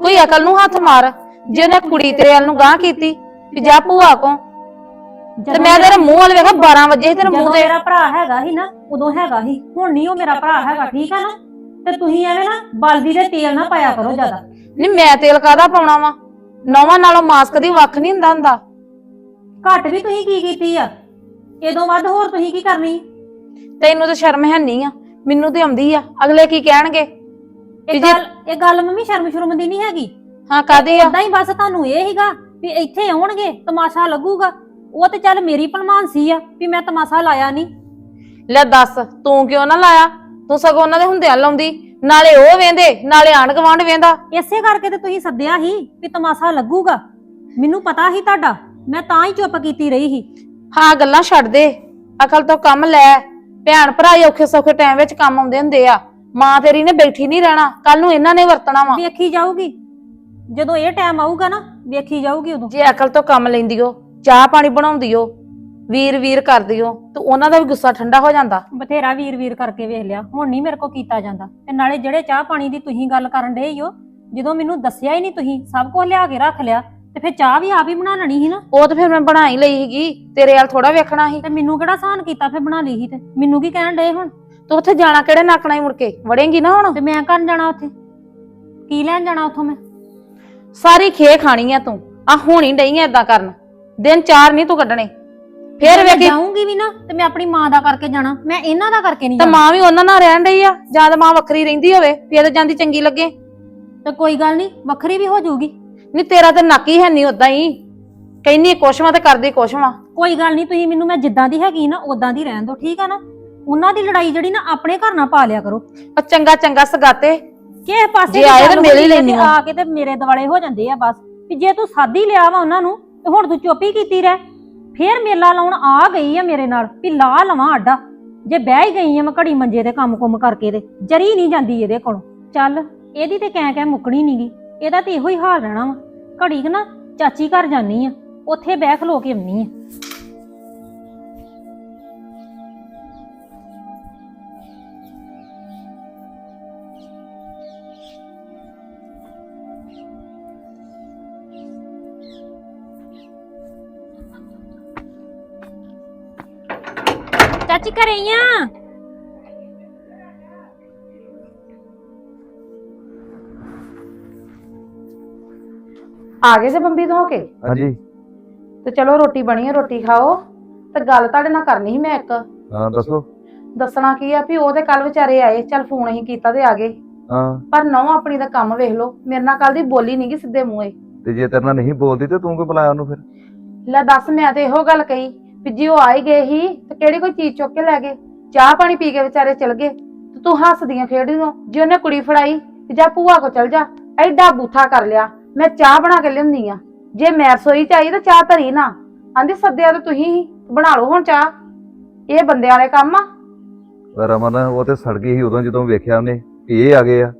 ਕੋਈ ਅਕਲ ਨੂੰ ਹੱਥ ਮਾਰ ਜੇ ਉਹਨੇ ਕੁੜੀ ਤੇਰੇ ਵੱਲ ਨੂੰ ਗਾਂ ਕੀਤੀ ਵੀ ਜਾ ਭੂਆ ਕੋ ਤੇ ਮੈਂ ਤੇਰੇ ਮੂੰਹ ਵੱਲ ਵੇਖਾ 12 ਵਜੇ ਸੀ ਤੇਰੇ ਮੂੰਹ ਤੇ। ਮੇਰਾ ਭਰਾ ਹੈਗਾ ਸੀ ਨਾ ਉਦੋਂ ਹੈਗਾ ਸੀ ਹੁਣ ਨਹੀਂ ਉਹ ਮੇਰਾ ਭਰਾ ਹੈਗਾ ਠੀਕ ਆ ਨਾ? ਤੇ ਤੁਸੀਂ ਐਵੇਂ ਨਾ ਬਲਦੀ ਦੇ ਤੇਲ ਨਾ ਪਾਇਆ ਕਰੋ ਜ਼ਿਆਦਾ। ਨਹੀਂ ਮੈਂ ਤੇਲ ਕਾਦਾ ਪਾਉਣਾ ਵਾ? ਨੌਵਾਂ ਨਾਲੋਂ ਮਾਸਕ ਦੀ ਵੱਖ ਨਹੀਂ ਹੁੰਦਾ ਹੁੰਦਾ। ਘੱਟ ਵੀ ਤੁਸੀਂ ਕੀ ਕੀਤੀ ਆ? ਇਦੋਂ ਵੱਧ ਹੋਰ ਤੁਸੀਂ ਕੀ ਕਰਨੀ? ਤੈਨੂੰ ਤਾਂ ਸ਼ਰਮ ਹੈ ਨਹੀਂ ਆ। ਮੈਨੂੰ ਤੇ ਆਉਂਦੀ ਆ। ਅਗਲੇ ਕੀ ਕਹਿਣਗੇ? ਇਹ ਗੱਲ ਇਹ ਗੱਲ ਮੰਮੀ ਸ਼ਰਮ ਸ਼ਰਮ ਦੀ ਨਹੀਂ ਹੈਗੀ। ਹਾਂ ਕਾਦੇ ਆ? ਉਦਾਂ ਹੀ ਬਸ ਤੁਹਾਨੂੰ ਇਹ ਹੀਗਾ ਵੀ ਇੱਥੇ ਆਉਣਗੇ ਤਮਾਸ਼ਾ ਲੱਗੂਗਾ। ਉਹ ਤੇ ਚੱਲ ਮੇਰੀ ਭਲਮਾਨ ਸੀ ਆ ਵੀ ਮੈਂ ਤਮਾਸ਼ਾ ਲਾਇਆ ਨਹੀਂ। ਲੈ ਦੱਸ ਤੂੰ ਕਿਉਂ ਨਾ ਲਾਇਆ? ਤੂੰ ਸਗੋਂ ਉਹਨਾਂ ਦੇ ਹੁੰਦਿਆਂ ਲਾਉਂਦੀ। ਨਾਲੇ ਉਹ ਵੇਂਦੇ ਨਾਲੇ ਆਂਢ ਗੁਆਂਢ ਵੇਂਦਾ। ਇਸੇ ਕਰਕੇ ਤੇ ਤੁਸੀਂ ਸੱਦਿਆ ਸੀ ਵੀ ਤਮਾਸ਼ਾ ਲੱਗੂਗਾ। ਮੈਨੂੰ ਪਤਾ ਸੀ ਤੁਹਾਡਾ। ਮੈਂ ਤਾਂ ਹੀ ਚੁੱਪ ਕੀਤੀ ਰਹੀ ਸੀ। ਹਾਂ ਗੱਲਾਂ ਛੱਡ ਦੇ। ਅਕਲ ਤੋਂ ਕੰਮ ਲੈ। ਭੈਣ ਭਰਾ ਹੀ ਔਖੇ ਸੌਖੇ ਟਾਈਮ ਵਿੱਚ ਕੰਮ ਆਉਂਦੇ ਹੁੰਦੇ ਆ। ਮਾਂ ਤੇਰੀ ਨੇ ਬੈਠੀ ਨਹੀਂ ਰਹਿਣਾ। ਕੱਲ ਨੂੰ ਇਹਨਾਂ ਨੇ ਵਰਤਣਾ ਵਾ। ਵੇਖੀ ਜਾਊਗੀ। ਜਦੋਂ ਇਹ ਟਾਈਮ ਆਊਗਾ ਨਾ ਵੇਖੀ ਜਾਊਗੀ ਉਦੋਂ। ਜੇ ਅਕਲ ਤੋਂ ਕੰਮ ਲੈਂਦੀ ਓ ਚਾਹ ਪਾਣੀ ਬਣਾਉਂਦੀ ਓ ਵੀਰ ਵੀਰ ਕਰਦੀ ਓ ਤੇ ਉਹਨਾਂ ਦਾ ਵੀ ਗੁੱਸਾ ਠੰਡਾ ਹੋ ਜਾਂਦਾ। ਬਥੇਰਾ ਵੀਰ ਵੀਰ ਕਰਕੇ ਵੇਖ ਲਿਆ। ਹੁਣ ਨਹੀਂ ਮੇਰੇ ਕੋ ਕੀਤਾ ਜਾਂਦਾ। ਤੇ ਨਾਲੇ ਜਿਹੜੇ ਚਾਹ ਪਾਣੀ ਦੀ ਤੁਸੀਂ ਗੱਲ ਕਰਨ ਡਏ ਹੋ ਜਦੋਂ ਮੈਨੂੰ ਦੱਸਿਆ ਹੀ ਨਹੀਂ ਤੁਸੀਂ ਸਭ ਕੁਝ ਲਿਆ ਕੇ ਰੱਖ ਲਿਆ। ਤੇ ਫਿਰ ਚਾਹ ਵੀ ਆਪ ਹੀ ਬਣਾ ਲੈਣੀ ਸੀ ਨਾ। ਉਹ ਤੇ ਫਿਰ ਮੈਂ ਬਣਾ ਹੀ ਲਈ ਸੀਗੀ ਤੇਰੇ ਵੱਲ ਥੋੜਾ ਵੇਖਣਾ ਸੀ। ਤੇ ਮੈਨੂੰ ਕਿਹੜਾ ਸਾਨ ਕੀਤਾ ਫਿਰ ਬਣਾ ਲਈ ਸੀ ਤੇ? ਮੈਨੂੰ ਕੀ ਕਹਿਣ ਡਏ ਹੁਣ? ਤੂੰ ਉੱਥੇ ਜਾਣਾ ਕਿਹੜੇ ਨਾਕਣਾ ਹੀ ਮੁੜ ਕੇ? ਵੜੇਂਗੀ ਨਾ ਹੁਣ? ਤੇ ਮੈਂ ਕਰਨ ਜਾਣਾ ਉੱਥੇ? ਕੀ ਲੈਣ ਜਾਣਾ ਉੱਥੋਂ ਮੈਂ? ਸਾਰੀ ਖੇ ਖਾਣੀ ਆ ਤੂੰ। ਆ ਹੁਣੀ ਡਈ ਆ ਏਦਾਂ ਕਰਨ। ਦਿਨ ਚਾਰ ਨਹੀਂ ਤੂੰ ਕੱਢਣੇ। ਫੇਰ ਵੇਖੀ ਜਾਊਂਗੀ ਵੀ ਨਾ ਤੇ ਮੈਂ ਆਪਣੀ ਮਾਂ ਦਾ ਕਰਕੇ ਜਾਣਾ। ਮੈਂ ਇਹਨਾਂ ਦਾ ਕਰਕੇ ਨਹੀਂ ਤੇ ਜਾਣਾ। ਮਾਂ ਵੀ ਉਹਨਾਂ ਨਾਲ ਰਹਿਣ ਡਈ ਆ। ਜਾਂ ਤਾਂ ਮਾਂ ਵੱਖਰੀ ਰਹਿੰਦੀ ਹੋਵੇ ਫੇਰ ਜਾਂਦੀ ਚੰਗੀ ਲੱਗੇ। ਤੇ ਕੋਈ ਗੱਲ ਨਹੀਂ ਵੱਖਰੀ ਵੀ ਹੋ ਜਾਊਗੀ। ਨਹੀਂ ਤੇਰਾ ਤੇ ਨੱਕ ਹੀ ਹੈ ਨਹੀਂ ਉਦਾਂ ਹੀ। ਕਹਿੰਨੀ ਕੁਛਵਾਂ ਤੇ ਕਰਦੀ ਕੁਛਵਾਂ ਕੋਈ ਗੱਲ ਨਹੀਂ ਤੁਸੀਂ ਮੈਨੂੰ ਮੈਂ ਜਿੱਦਾਂ ਦੀ ਹੈਗੀ ਨਾ ਉਦਾਂ ਦੀ ਰਹਿਣ ਦਿਓ ਠੀਕ ਆ ਨਾ? ਉਹਨਾਂ ਦੀ ਲੜਾਈ ਜਿਹੜੀ ਨਾ ਆਪਣੇ ਘਰ ਨਾਲ ਪਾ ਲਿਆ ਕਰੋ। ਉਹ ਚੰਗਾ ਚੰਗਾ ਸਗਾਤੇ। ਕਿਸੇ ਪਾਸੇ ਜੇ ਦੀ ਆਏ ਤਾਂ ਗੱਲ ਮਿਲ ਹੀ ਹੋਈ ਆ। ਆ ਕੇ ਤੇ ਮੇਰੇ ਦਿਵਾਲੇ ਹੋ ਜਾਂਦੇ ਆ ਬਸ। ਵੀ ਜੇ ਤੂੰ ਸਾਦੀ ਲਿਆ ਵਾ ਉਹਨਾਂ ਨੂੰ ਤੇ ਹੁਣ ਤੂੰ ਚੁੱਪ ਹੀ ਕੀਤੀ ਰਹਿ। ਫੇਰ ਮੇਲਾ ਲਾਉਣ ਆ ਗਈ ਆ ਮੇਰੇ ਨਾਲ ਵੀ ਲਾ ਲਵਾਂ ਅੱਡਾ ਜੇ ਬਹਿ ਹੀ ਗਈ ਆ ਮੈਂ ਘੜੀ ਮੰਜੇ ਤੇ ਕੰਮ ਕੁੰਮ ਕਰਕੇ ਤੇ ਜਰੀ ਨਹੀਂ ਜਾਂਦੀ ਇਹਦੇ ਕੋਲੋਂ। ਚੱਲ ਇਹਦੀ ਤੇ ਕਹਿ ਕਹਿ ਮੁੱਕਣੀ ਨਹੀਂਗੀ ਇਹਦਾ ਤੇ ਇਹੋ ਹੀ ਹਾਲ ਰਹਿਣਾ ਵਾ। ਘੜੀ ਕਿ ਨਾ ਚਾਚੀ ਘਰ ਜਾਨੀ ਆ, ਉੱਥੇ ਬਹਿ ਖਲੋ ਕੇ ਆਉਣੀ ਆ। ਚਾਚੀ ਘਰੇ ਹੀ ਆ? ਆ ਗਏ ਜੇ ਬੰਬੀ ਤੋਂ ਹੋ ਕੇ? ਹਾਂਜੀ। ਤੇ ਚਲੋ ਰੋਟੀ ਬਣੀ ਹੈ ਰੋਟੀ ਖਾਓ। ਤੇ ਗੱਲ ਤੁਹਾਡੇ ਨਾਲ ਕਰਨੀ ਸੀ ਮੈਂ ਇੱਕ। ਹਾਂ ਦੱਸੋ। ਦੱਸਣਾ ਕੀ ਆ ਵੀ ਉਹਦੇ ਕੱਲ ਵਿਚਾਰੇ ਆਏ ਚੱਲ ਫੋਨ ਅਸੀਂ ਕੀਤਾ ਤੇ ਆ ਗਏ। ਹਾਂ। ਪਰ ਨੌ ਆਪਣੀ ਦਾ ਕੰਮ ਵੇਖ ਲਓ ਮੇਰੇ ਨਾਲ ਕੱਲ ਦੀ ਬੋਲੀ ਨਹੀਂਗੀ ਸਿੱਧੇ ਮੂੰਹੇ। ਤੇ ਜੇ ਤੇਰੇ ਨਾਲ ਨਹੀਂ ਬੋਲਦੀ ਤੇ ਤੂੰ ਕਿਉਂ ਬੁਲਾਇਆ ਉਹਨੂੰ ਫਿਰ? ਲੈ ਦੱਸ ਮੈਂ ਤੇ ਇਹੋ ਗੱਲ ਕਹੀ ਵੀ ਜੇ ਉਹ ਆਈ ਗਏ ਹੀ ਤੇ ਕਿਹੜੀ ਕੋਈ ਚੀਜ਼ ਚੁੱਕ ਕੇ ਲੈ ਗਏ? ਚਾਹ ਪਾਣੀ ਪੀ ਕੇ ਵਿਚਾਰੇ ਚਲ ਗਏ। ਤੇ ਤੂੰ ਹੱਸਦੀਆਂ ਖੇਡਦੀਆਂ। ਜੇ ਉਹਨੇ ਕੁੜੀ ਫੜਾਈ ਤੇ ਜਾ ਭੂਆ ਕੋ ਚਲ ਜਾ। ਐਡਾ ਬੂਥਾ ਕਰ ਲਿਆ। ਮੈਂ ਚਾਹ ਬਣਾ ਕੇ ਲਿਆਉਂਦੀ ਆ। ਜੇ ਮੈਂ ਰਸੋਈ ਚ ਆਈ ਤਾਂ ਚਾਹ ਧਰੀ ਨਾ। ਆਂਦੀ ਸੱਦਿਆ ਤਾਂ ਤੁਸੀਂ ਹੀ ਬਣਾ ਲਓ ਹੁਣ ਚਾਹ। ਇਹ ਬੰਦੇ ਵਾਲੇ ਕੰਮ ਆ। ਰਮਨ ਉਹ ਤੇ ਸੜ ਗਈ ਸੀ ਉਦੋਂ ਜਦੋਂ ਵੇਖਿਆ ਉਹਨੇ ਵੀ ਇਹ ਆ ਗਏ ਆ।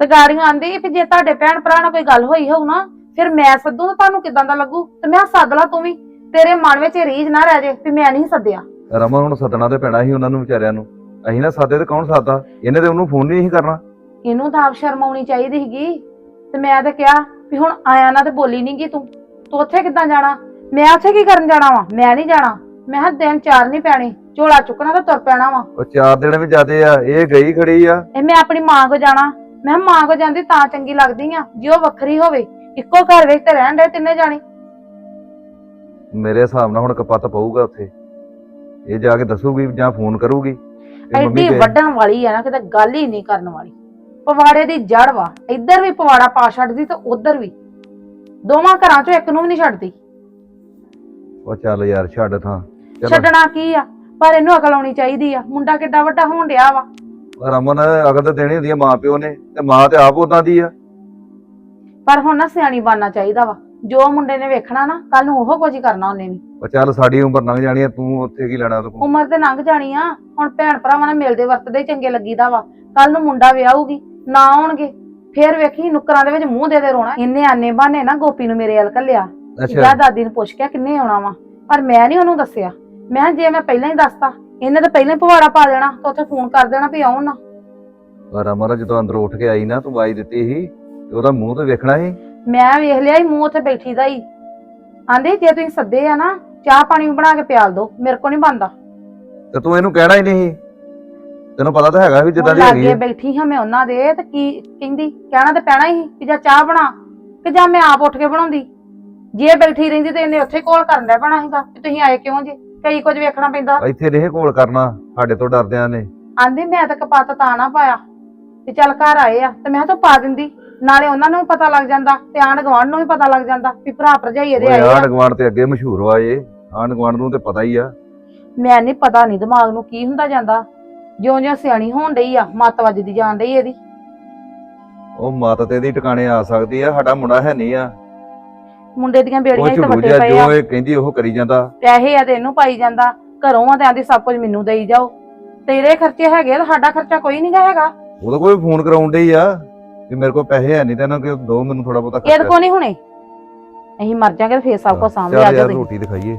ਤੇ ਗਾੜੀਆਂ ਆਂਦੀ ਵੀ ਜੇ ਤੁਹਾਡੇ ਭੈਣ ਭਰਾ ਨਾਲ ਕੋਈ ਗੱਲ ਹੋਈ ਹੋਊ ਨਾ ਫਿਰ ਮੈਂ ਸੱਦੂ ਤਾਂ ਤੁਹਾਨੂੰ ਕਿਦਾਂ ਦਾ ਲੱਗੂ? ਤੇ ਮੈਂ ਕਿਹਾ ਸੱਦ ਲਾ ਤੂੰ ਵੀ। ਤੇਰੇ ਮਨ ਵਿੱਚ ਇਹ ਰੀਝ ਨਾ ਰਹਿ ਜੇ ਵੀ ਮੈਂ ਨਹੀਂ ਸੱਦਿਆ। ਰਮਨ ਹੁਣ ਸੱਦਣਾ ਤੇ ਪੈਣਾ ਸੀ ਉਹਨਾਂ ਨੂੰ ਵਿਚਾਰਿਆਂ ਨੂੰ। ਅਸੀਂ ਨਾ ਸਾਦੇ ਤੇ ਕੌਣ ਸਾਦਾ? ਇਹਨੇ ਤੇ ਉਹਨੂੰ ਫੋਨ ਨਹੀਂ ਸੀ ਕਰਨਾ। ਇਹਨੂੰ ਤਾਂ ਆਪ ਸ਼ਰਮ ਆਉਣੀ ਚਾਹੀਦੀ ਸੀਗੀ। ਤੇ ਮੈਂ ਤਾਂ ਕਿਹਾ ਵੀ ਹੁਣ ਆਇਆ ਨਾ ਤੇ ਬੋਲੀ ਨੀ ਗੀ ਤੂੰ। ਤੂੰ ਉੱਥੇ ਕਿੱਦਾਂ ਜਾਣਾ? ਮੈਂ ਉੱਥੇ ਕੀ ਕਰਨ ਜਾਣਾ ਵਾ? ਮੈਂ ਨਹੀਂ ਜਾਣਾ। ਮੈਂ ਕਿਹਾ ਦਿਨ ਚਾਰ ਨਹੀਂ ਪੈਣੇ। ਝੋਲਾ ਚੁੱਕਣਾ ਤਾਂ ਤੁਰ ਪੈਣਾ ਵਾ। ਉਹ ਚਾਰ ਦਿਨ ਵੀ ਜਾਦੇ ਆ ਇਹ ਗਈ ਖੜੀ ਆ। ਇਹ ਮੈਂ ਆਪਣੀ ਮਾਂ ਕੋ ਜਾਣਾ। ਮੈਂ ਮਾਂ ਕੋ ਜਾਂਦੀ ਤਾਂ ਚੰਗੀ ਲੱਗਦੀ ਆ ਜੇ ਉਹ ਵੱਖਰੀ ਹੋਵੇ। ਇੱਕੋ ਘਰ ਵਿੱਚ ਤੇ ਰਹਿਣ ਦੇ ਤਿੰਨੇ ਜਾਣੇ। ਮੇਰੇ ਹਿਸਾਬ ਨਾਲ ਹੁਣ ਕਪੱਤ ਪਊਗਾ ਉੱਥੇ। ਇਹ ਜਾ ਕੇ ਦੱਸੂਗੀ ਜਾਂ ਫੋਨ ਕਰੂਗੀ। ਵੀ ਮੰਮੀ ਐਡੀ ਗਏ। ਵੱਡਣ ਵਾਲੀ ਆ ਨਾ ਕਿਤੇ ਗੱਲ ਹੀ ਨਹੀਂ ਕਰਨ ਵਾਲੀ। ਪਵਾੜੇ ਦੀ ਜੜ ਵਾ। ਇੱਧਰ ਵੀ ਪਵਾੜਾ ਪਾ ਛੱਡਦੀ ਤੇ ਉੱਧਰ ਵੀ। ਦੋਵਾਂ ਘਰਾਂ ਚੋਂ ਇੱਕ ਨੂੰ ਵੀ ਨਹੀਂ ਛੱਡਦੀ। ਉਹ ਚੱਲ ਯਾਰ ਛੱਡ ਥਾਂ ਚਲੋ। ਛੱਡਣਾ ਕੀ ਆ? ਪਰ ਇਹਨੂੰ ਅਕਲ ਆਉਣੀ ਚਾਹੀਦੀ ਆ। ਮੁੰਡਾ ਕਿੱਡਾ ਵੱਡਾ ਹੋਣ ਡਿਆ ਵਾ। ਰਮਨ ਅਗਰ ਤਾਂ ਦੇਣੀ ਹੁੰਦੀ ਆ ਮਾਂ ਪਿਓ ਨੇ। ਤੇ ਮਾਂ ਤੇ ਆਪ ਉਦਾਂ ਦੀ ਆ। ਪਰ ਹੁਣ ਨਾ ਸਿਆਣੀ ਬਣਨਾ ਚਾਹੀਦਾ ਵਾ। ਜੋ ਮੁੰਡੇ ਨੇ ਵੇਖਣਾ ਨਾ ਕੱਲ ਨੂੰ ਉਹ ਕੁਝ ਹੀ ਕਰਨਾ ਉਹਨੇ ਵੀ। ਉਹ ਚੱਲ ਸਾਡੀ ਉਮਰ ਲੰਘ ਜਾਣੀ ਆ। ਤੂੰ ਉੱਥੇ ਕੀ ਲੈਣਾ ਤੂੰ ਉਮਰ ਤੇ ਲੰਘ ਜਾਣੀ ਆ। ਹੁਣ ਭੈਣ ਭਰਾਵਾਂ ਨਾਲ ਮਿਲਦੇ ਵਰਤਦੇ ਹੀ ਚੰਗੇ ਲੱਗੀਦਾ ਵਾ। ਕੱਲ ਨੂੰ ਮੁੰਡਾ ਵਿਆਹੂਗੀ। ਨਾ ਆਉਣਗੇ। ਫੇਰ ਵੇਖੀ ਨੁੱਕਰਾਂ ਦੇ ਵਿੱਚ ਮੂੰਹ ਦੇ ਦੇ ਰੋਣਾ। ਇੰਨੇ ਆਨੇ ਬਾਨੇ ਨਾ ਗੋਪੀ ਨੂੰ ਮੇਰੇ ਵੱਲ ਘੱਲਿਆ। ਅੱਛਾ। ਜਾ ਦਾਦੀ ਨੂੰ ਪੁੱਛ ਕੇ ਕਿੰਨੇ ਆਉਣਾ ਵਾ। ਪਰ ਮੈਂ ਨਹੀਂ ਉਹਨੂੰ ਦੱਸਿਆ। ਮੈਂ ਕਿਹਾ ਜੇ ਮੈਂ ਪਹਿਲਾਂ ਹੀ ਦੱਸਤਾ ਇਹਨੇ ਤਾਂ ਪਹਿਲਾਂ ਹੀ ਪਵਾੜਾ ਪਾ ਦੇਣਾ ਤਾਂ ਉੱਥੇ ਫੋਨ ਕਰ ਦੇਣਾ ਵੀ ਆਉਣ ਨਾ। ਪਰ ਅਮਰ ਜਦੋਂ ਅੰਦਰ ਉੱਠ ਕੇ ਆਈ ਨਾ ਤੂੰ ਆਵਾਜ਼ ਦਿੱਤੀ ਸੀ ਤੇ ਉਹਦਾ ਮੂੰਹ ਤੇ ਵੇਖਣਾ ਸੀ। ਮੈਂ ਵੇਖ ਲਿਆ ਹੀ ਮੂੰਹ ਉੱਥੇ ਬੈਠੀ ਦਾ ਹੀ। ਆਂਦੇ ਜੇ ਤੁਸੀਂ ਸੱਦੇ ਆ ਨਾ ਚਾਹ ਪਾਣੀ ਬਣਾ ਕੇ ਪਿਆਲ ਦੋ ਮੇਰੇ ਕੋ ਨਹੀਂ ਬੰਦਾ ਤੇ ਤੂੰ ਇਹਨੂੰ ਕਹਿਣਾ ਹੀ ਨਹੀਂ ਸੀ। ਤੈਨੂੰ ਪਤਾ ਤਾਂ ਹੈਗਾ ਵੀ ਜਿੱਦਾਂ ਦੀ ਹੈਗੀ ਲਾਗੇ ਆ। ਬੈਠੀ ਹਾਂ ਮੈਂ ਉਹਨਾਂ ਦੇ ਤੇ ਕੀ ਕਹਿੰਦੀ? ਕਹਿਣਾ ਤੇ ਪੈਣਾ ਹੀ ਕਿ ਜਾਂ ਚਾਹ ਬਣਾ ਕਿ ਜਾਂ ਮੈਂ ਆਪ ਉੱਠ ਕੇ ਬਣਾਉਂਦੀ? ਜੇ ਬੈਠੀ ਰਹਿੰਦੀ ਤੇ ਇਹਨੇ ਉੱਥੇ ਕੋਲ ਕਰਨ ਦਾ ਪੈਣਾ ਸੀਗਾ ਕਿ ਤੁਸੀਂ ਆਏ ਕਿਉਂ ਜੇ? ਕਈ ਕੁਝ ਵੇਖਣਾ ਪੈਂਦਾ। ਇੱਥੇ ਨਹੀਂ ਕੋਲ ਕਰਨਾ ਸਾਡੇ ਤੋਂ ਡਰਦਿਆਂ ਨੇ। ਆਂਦੀ ਮੈਂ ਤਾਂ ਕਪੱਤ ਤਾਂ ਨਾ ਪਾਇਆ ਤੇ ਚੱਲ ਘਰ ਆਏ ਆ ਤੇ ਮੈਂ ਤਾਂ ਪਾ ਦਿੰਦੀ। ਨਾਲੇ ਉਹਨਾਂ ਨੂੰ ਵੀ ਪਤਾ ਲੱਗ ਜਾਂਦਾ ਤੇ ਆਂਢ ਗੁਆਂਢ ਨੂੰ ਵੀ ਪਤਾ ਲੱਗ ਜਾਂਦਾ ਵੀ ਭਰਾ ਭਰਜਾਈ ਇਹਦੇ ਆਏ ਆ। ਆਂਢ ਗੁਆਂਢ ਤੇ ਅੱਗੇ ਮਸ਼ਹੂਰ ਵਾ ਇਹ। ਆਂਢ ਗੁਆਂਢ ਨੂੰ ਤੇ ਪਤਾ ਹੀ ਆ। ਮੈਂ ਨਹੀਂ ਪਤਾ ਨਹੀਂ ਦਿਮਾਗ ਨੂੰ ਕੀ ਹੁੰਦਾ ਜਾਂਦਾ। ਜਿਉਂ ਜਿਉਂ ਸਿਆਣੀ ਹੋਣ ਡਈ ਆ ਮੱਤ ਵੱਜਦੀ ਜਾਣ ਡਈ ਇਹਦੀ। ਉਹ ਮੱਤ ਤੇ ਦੀ ਟਿਕਾਣੇ ਆ ਸਕਦੀ ਆ ਸਾਡਾ ਮੁੰਡਾ ਹੈ ਨਹੀਂ ਆ। ਮੁੰਡੇ ਦੀਆਂ ਉਹ ਬੇੜੀਆਂ ਹੀ ਤਾਂ ਝੁੱਡੂ ਜਿਹਾ ਪਏ ਆ। ਜੋ ਇਹ ਕਹਿੰਦੀ ਉਹ ਕਰੀ ਜਾਂਦਾ। ਪੈਸੇ ਆ ਤੇ ਇਹਨੂੰ ਪਾਈ ਜਾਂਦਾ। ਘਰੋਂ ਆ ਤੇ ਆਂਦੀ ਸਭ ਕੁਝ ਮੈਨੂੰ ਦੇਈ ਜਾਓ। ਤੇਰੇ ਖਰਚੇ ਹੈਗੇ ਆ ਤੇ ਸਾਡਾ ਖਰਚਾ ਕੋਈ ਨਹੀਂਗਾ ਹੈਗਾ। ਉਹਦਾ ਕੋਈ ਫੋਨ ਕਰਾਉਣ ਡਈ ਆ ਕਿ ਮੇਰੇ ਕੋਲ ਪੈਸੇ ਹੈ ਨਹੀਂ ਤੇ ਇਹਨਾਂ ਕਿ ਦੋ ਮੈਨੂੰ ਥੋੜਾ ਬਹੁਤਾ ਇਹਦੇ ਕੋ ਨਹੀਂ ਹੁਣੇ? ਅਸੀਂ ਮਰ ਜਾਾਂਗੇ ਤੇ ਫੇਰ ਸਭ ਕੁਝ ਸਾਹਮਣੇ ਆ ਚੱਲ ਯਾਰ ਰੋਟੀ ਦਿਖਾਈਏ।